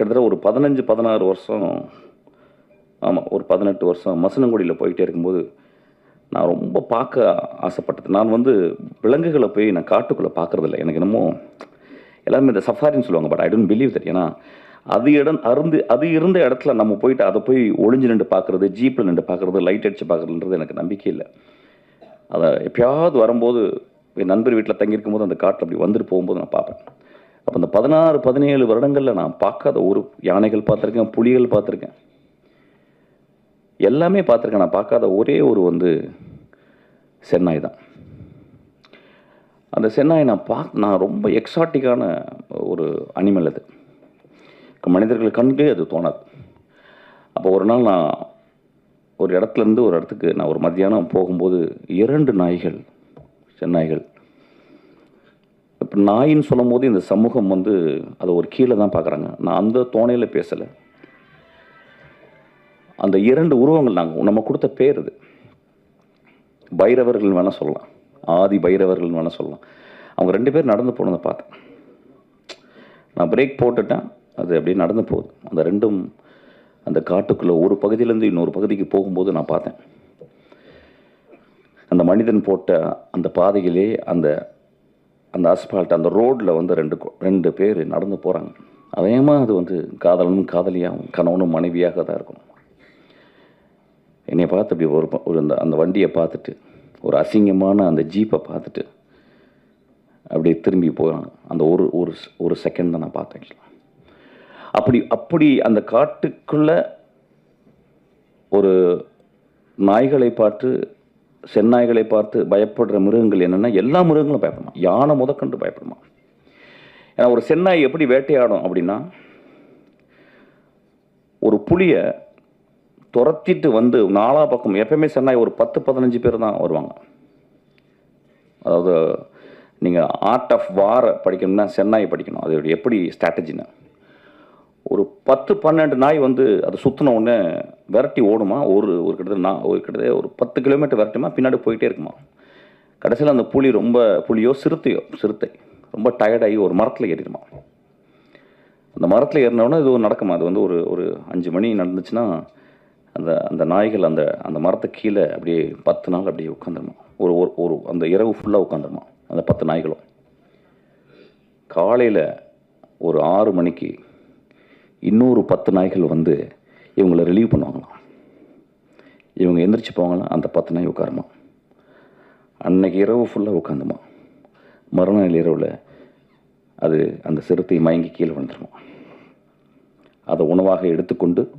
கிட்டத்தட்ட ஒரு பதினஞ்சு பதினாறு வருஷம் ஆமாம் ஒரு பதினெட்டு வருஷம் மசனங்குடியில் போயிட்டே இருக்கும்போது நான் ரொம்ப பார்க்க ஆசைப்பட்டது. நான் வந்து விலங்குகளை போய் நான் காட்டுக்குள்ளே பார்க்கறதில்ல. எனக்கு என்னமோ எல்லாருமே இந்த சஃபாரின்னு சொல்லுவாங்க but I don't believe that ஏன்னா அது இடம் அருந்து அது இருந்த இடத்துல நம்ம போயிட்டு அதை போய் ஒளிஞ்சு நின்று பார்க்குறது ஜீப்பில் நின்று பார்க்குறது லைட் அடித்து பார்க்குறதுன்றது எனக்கு நம்பிக்கை இல்லை. அதை எப்பயாவது வரும்போது என் நண்பர் வீட்டில் தங்கியிருக்கும் போது அந்த காட்டில் அப்படி வந்துட்டு போகும்போது நான் பார்ப்பேன். பதினாறு பதினேழு வருடங்களில் நான் பார்க்காத ஒரு யானைகள் பார்த்துருக்கேன் புலிகள் பார்த்துருக்கேன். எல்லாமே பார்த்துருக்கேன். நான் பார்க்காத ஒரே ஒரு வந்து சென்னாய் தான். அந்த சென்னாய் நான் பார்த்து நான் ரொம்ப எக்ஸாட்டிக்கான ஒரு அனிமல் அது. மனிதர்கள் கண்கே அது தோணாது. அப்போ ஒரு நாள் நான் ஒரு இடத்துல இருந்து ஒரு இடத்துக்கு நான் ஒரு மத்தியானம் போகும்போது இரண்டு நாய்கள் சென்னாய்கள் இப்போ நாயின்னு சொல்லும் போது இந்த சமூகம் வந்து அதை ஒரு கீழே தான் பார்க்குறாங்க. நான் அந்த தோணையில் பேசலை. அந்த இரண்டு உருவங்கள் நாங்கள் நம்ம கொடுத்த பேர் இது பைரவர்கள் வேணால் சொல்லலாம். ஆதி பைரவர்கள் வேணால் சொல்லலாம். அவங்க ரெண்டு பேர் நடந்து போனதை பார்த்தேன். நான் பிரேக் போட்டுட்டேன். அது அப்படியே நடந்து போகுது. அந்த ரெண்டும் அந்த காட்டுக்குள்ளே ஒரு பகுதியிலேருந்து இன்னொரு பகுதிக்கு போகும்போது நான் பார்த்தேன். அந்த மனிதன் போட்ட அந்த பாதையிலே அந்த அந்த அஸ்பால்ட் அந்த ரோட்டில் வந்து ரெண்டு ரெண்டு பேர் நடந்து போகிறாங்க அதேமா அது வந்து காதலனும் காதலியாகவும் கணவனும் மனைவியாக தான் இருக்கும் என்னை பார்த்து அப்படி ஒரு ஒரு அந்த அந்த வண்டியை பார்த்துட்டு ஒரு அசிங்கமான அந்த ஜீப்பை பார்த்துட்டு அப்படியே திரும்பி போகிறாங்க அந்த ஒரு ஒரு ஒரு செகண்ட் தான் நான் பார்த்தேன் அப்படி அப்படி அந்த காட்டுக்குள்ளே ஒரு நாய்களை பார்த்து செந்நாய்களை பார்த்து பயப்படுற மிருகங்கள் என்னென்னா எல்லா மிருகங்களும் பயப்படுமா? யானை முதற்கண்டு பயப்படுமா? ஏன்னா ஒரு செந்நாய் எப்படி வேட்டையாடும் அப்படின்னா ஒரு புலியை துரத்திட்டு வந்து நாலா பக்கம் எப்பயுமே சென்னாய் ஒரு பத்து பதினஞ்சு பேர் தான் வருவாங்க. அதாவது நீங்கள் ஆர்ட் ஆஃப் வாரை படிக்கணும்னா சென்னாய் படிக்கணும். அது எப்படி ஸ்ட்ராட்டஜின்னு ஒரு பத்து பன்னெண்டு நாய் வந்து அது சுற்றின உடனே விரட்டி ஓடுமா? ஒரு ஒரு கிட்டத்தட்ட நான் ஒரு கிட்டத்தட்ட ஒரு பத்து கிலோமீட்டர் விரட்டுமா? பின்னாடி போயிட்டே இருக்குமா? கடைசியில் அந்த புலி ரொம்ப புலியோ சிறுத்தையோ சிறுத்தை ரொம்ப டயர்டாகி ஒரு மரத்தில் ஏறிடுமா? அந்த மரத்தில் ஏறினோடனே இது ஒரு நடக்குமா? அது வந்து ஒரு ஒரு அஞ்சு மணி நடந்துச்சுன்னா அந்த அந்த நாய்கள் அந்த அந்த மரத்தை கீழே அப்படியே பத்து நாள் அப்படியே உட்காந்துருமா? ஒரு ஒரு ஒரு அந்த இரவு ஃபுல்லாக உட்காந்துருமா? அந்த பத்து நாய்களும். காலையில் ஒரு ஆறு மணிக்கு இன்னொரு பத்து நாய்கள் வந்து இவங்களை ரிலீவ் பண்ணுவாங்களாம். இவங்க எந்திரிச்சு போவாங்களாம் அந்த பத்து நாய் உட்காருமா. அன்னைக்கு இரவு ஃபுல்லாக உட்காந்துமா. மறுநாள் இரவில் அது அந்த சிறுத்தை மயங்கி கீழே விழுந்துருமா. அதை உணவாக எடுத்துக்கொண்டு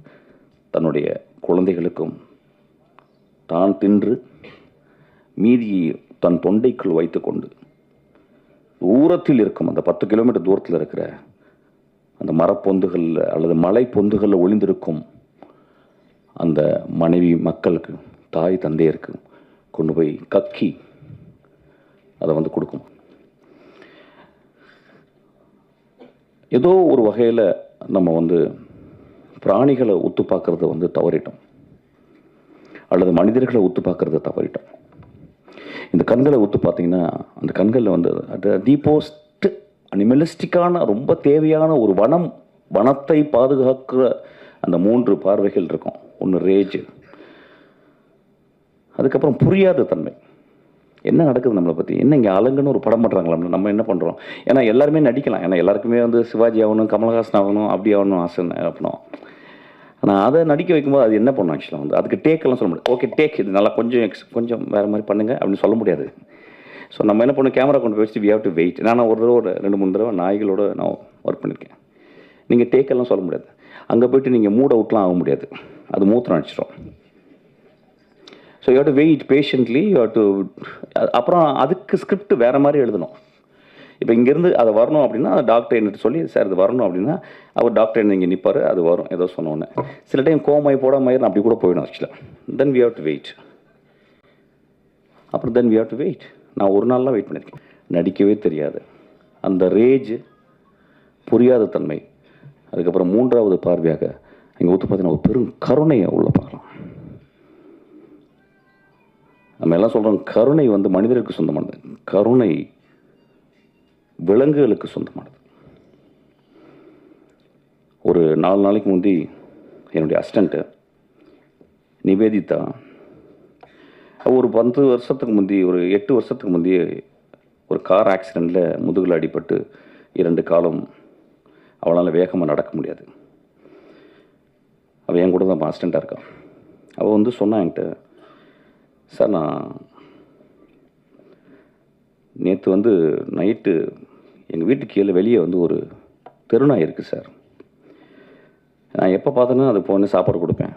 தன்னுடைய குழந்தைகளுக்கும் தான் தின்று மீதியை தன் தொண்டைக்குள் வைத்துக்கொண்டு தூரத்தில் இருக்கும் அந்த பத்து கிலோமீட்டர் தூரத்தில் இருக்கிற அந்த மரப்பொந்துகளில் அல்லது மலை பொந்துகளில் ஒளிந்திருக்கும் அந்த மனைவி மக்களுக்கு தாய் தந்தையருக்கு கொண்டு போய் கக்கி அதை வந்து கொடுக்கும். ஏதோ ஒரு வகையில் நம்ம வந்து பிராணிகளை ஒத்து பார்க்கறத வந்து தவறிட்டோம். அல்லது மனிதர்களை ஒத்து பார்க்கறத தவறிட்டோம். இந்த கண்களை ஒத்து பார்த்தீங்கன்னா அந்த கண்களில் வந்து தி போஸ்ட் அனிமலிஸ்டிக்கான ரொம்ப தேவையான ஒரு வனம் வனத்தை பாதுகாக்கிற அந்த மூன்று பார்வைகள் இருக்கும். ஒன்று ரேஜ் அதுக்கப்புறம் புரியாத தன்மை. என்ன நடக்குது நம்மளை பற்றி என்ன இங்கே அலங்குன்னு ஒரு படம் பண்ணுறாங்களா நம்ம என்ன பண்ணுறோம் ஏன்னா எல்லாருமே நடிக்கலாம். ஏன்னா எல்லாருக்குமே வந்து சிவாஜி ஆகணும் கமலஹாசன் ஆகணும் அப்படி ஆகணும் ஆசை அப்படின்னா ஆனால் அதை நடிக்க வைக்கும்போது அது என்ன பண்ணும் ஆக்சுவலாக வந்து? அதுக்கு டேக்கெல்லாம் சொல்ல முடியாது. ஓகே டேக் இது நல்லா கொஞ்சம் எக்ஸ் கொஞ்சம் வேறு மாதிரி பண்ணுங்கள் அப்படின்னு சொல்ல முடியாது. ஸோ நம்ம என்ன பண்ணணும்? கேமரா கொண்டு போய் வச்சு வி ஹேவ் டு வெயிட் நான் ஒரு தடவை ஒரு ரெண்டு மூணு தடவை நாய்களோட நான் ஒர்க் பண்ணியிருக்கேன் நீங்கள் டேக்கெல்லாம் சொல்ல முடியாது. அங்கே போயிட்டு நீங்கள் மூட் அவுட்லாம் ஆக முடியாது. அது மூத்திரம் அடிச்சிடும் so you to wait patiently you to அப்புறம் அதுக்கு ஸ்கிரிப்ட் வேறு மாதிரி எழுதணும். இப்போ இங்கேருந்து அது வரணும் அப்படின்னா டாக்டர் என்ன சொல்லி சார் இது வரணும் அப்படின்னா அவர் டாக்டர் என்ன இங்கே நிற்பார் அது வரும் ஏதோ சொன்ன உடனே. சில டைம் கோமாய் போடாமல் நான் அப்படி கூட போயிடும் ஆக்சுவலாக then we have to wait அப்புறம் then we have to wait நான் ஒரு நாள்லாம் வெயிட் பண்ணியிருக்கேன் நடிக்கவே தெரியாது. அந்த ரேஜ் புரியாத தன்மை. அதுக்கப்புறம் மூன்றாவது பார்வையாக இங்கே ஊற்று பார்த்தீங்கன்னா ஒரு பெரும் கருணையை உள்ளே பார்க்கலாம். நம்ம எல்லாம் சொல்கிறோம் கருணை வந்து மனிதருக்கு சொந்தமானது. கருணை விலங்குகளுக்கு சொந்தமானது. ஒரு நாலு நாளைக்கு முந்தி என்னுடைய அசிஸ்டண்ட்டு நிவேதிதா ஒரு பத்து வருஷத்துக்கு முந்தி ஒரு எட்டு வருஷத்துக்கு முந்தி ஒரு கார் ஆக்சிடெண்ட்டில் முதுகில் அடிபட்டு இரண்டு காலம் அவளால் வேகமாக நடக்க முடியாது. அவள் என் கூட தான் அசிஸ்டண்ட்டாக இருக்கான் அவள் வந்து சொன்னா என்கிட்ட சார் நான் நேற்று வந்து நைட்டு எங்கள் வீட்டுக்கு கீழே வெளியே வந்து ஒரு தெருநாய் இருக்குது சார் நான் எப்போ பார்த்தேன்னா அது போன சாப்பாடு கொடுப்பேன்.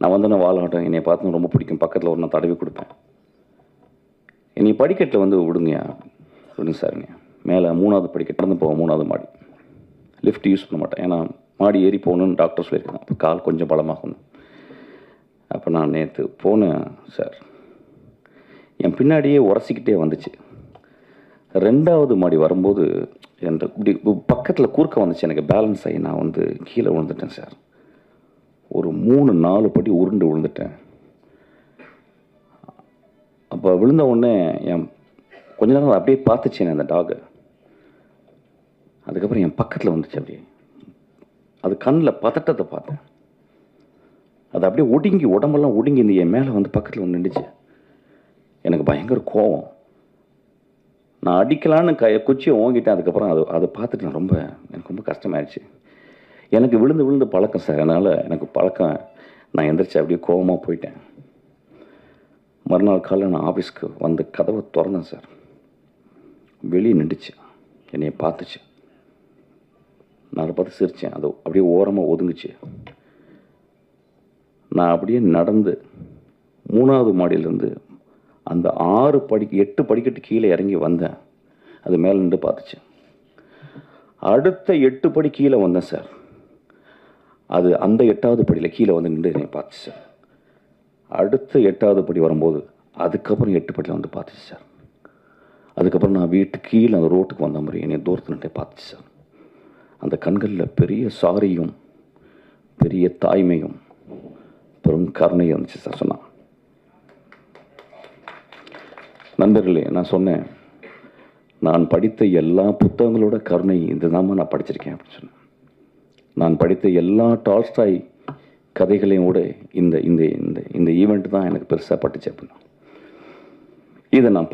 நான் வந்து நான் வாழாட்டம் என்னை பார்த்து ரொம்ப பிடிக்கும். பக்கத்தில் ஒரு நான் தடவி கொடுப்பேன். என்னை படிக்கட்டில் வந்து விடுங்கயா விடுங்க சாருங்க மேலே மூணாவது படிக்கட்டு. நடந்து போவோம் மூணாவது மாடி. லிஃப்ட் யூஸ் பண்ண மாட்டேன். ஏன்னா மாடி ஏறி போகணுன்னு டாக்டர் சொல்லியிருக்காங்க. அப்போ கால் கொஞ்சம் பலமாகணும் அப்போ நான் நேற்று போனேன் சார் என் பின்னாடியே உரசிக்கிட்டே வந்துச்சு. ரெண்டாவது மாடி வரும்போது என் இப்படி பக்கத்தில் குறுக்க வந்துச்சு. எனக்கு பேலன்ஸ் ஆகி நான் வந்து கீழே விழுந்துட்டேன் சார் ஒரு மூணு நாலு படி உருண்டு விழுந்துட்டேன். அப்போ விழுந்த உடனே என் கொஞ்ச நேரம் அப்படியே பார்த்துச்சு அந்த டாகை அதுக்கப்புறம் என் பக்கத்தில் வந்துச்சு அப்படியே. அது கண்ணில் பதட்டத்தை பார்த்தேன். அது அப்படியே ஒடுங்கி உடம்பெல்லாம் ஒடுங்கி இந்த என் மேலே வந்து பக்கத்தில் வந்து நின்றுச்சு எனக்கு பயங்கர கோவம். நான் அடிக்கலான்னு க குச்சியை ஓங்கிட்டேன். அதுக்கப்புறம் அது அதை பார்த்துட்டு நான் ரொம்ப எனக்கு ரொம்ப கஷ்டமாயிடுச்சு எனக்கு விழுந்து விழுந்து பழக்கம் சார். அதனால் எனக்கு பழக்கம் நான் எந்திரிச்சு அப்படியே கோவமாக போயிட்டேன். மறுநாள் காலையில் நான் ஆஃபீஸ்க்கு வந்து கதவை திறந்தேன் சார். வெளியே நின்றுச்சு. என்னையை பார்த்துச்சு. நான் அதை பார்த்து சிரித்தேன் அது அப்படியே ஓரமாக ஒதுங்குச்சு. நான் அப்படியே நடந்து மூணாவது மாடியிலேருந்து அந்த ஆறு படி எட்டு படிக்கட்டு கீழே இறங்கி வந்தேன். அது மேலே நின்று பார்த்துச்சு. அடுத்த எட்டு படி கீழே வந்தேன் சார். அது அந்த எட்டாவது படியில் கீழே வந்து நின்று என்னை பார்த்து சார். அடுத்த எட்டாவது படி வரும்போது அதுக்கப்புறம் எட்டு படியில் வந்து பார்த்துச்சு சார். அதுக்கப்புறம் நான் வீட்டுக்கு கீழே அந்த ரோட்டுக்கு வந்த மாதிரி என்னை தூரத்தில் நின்று பார்த்துச்சு சார். அந்த கண்களில் பெரிய சாரியும் பெரிய தாய்மையும் பெரும் கருணையும் இருந்துச்சு சார் சொன்னான் நண்பர்களே நான் சொன்னேன் நான் படித்த எல்லா புத்தகங்களோட கருணை இதுதாம்மா நான் படிச்சிருக்கேன் அப்படின்னு சொன்னேன். நான் படித்த எல்லா டால்ஸ்டாய் கதைகளையும் கூட இந்த இந்த இந்த இந்த ஈவெண்ட் தான் எனக்கு பெருசாக பட்டுச்சு அப்படின்னா. இதை நான்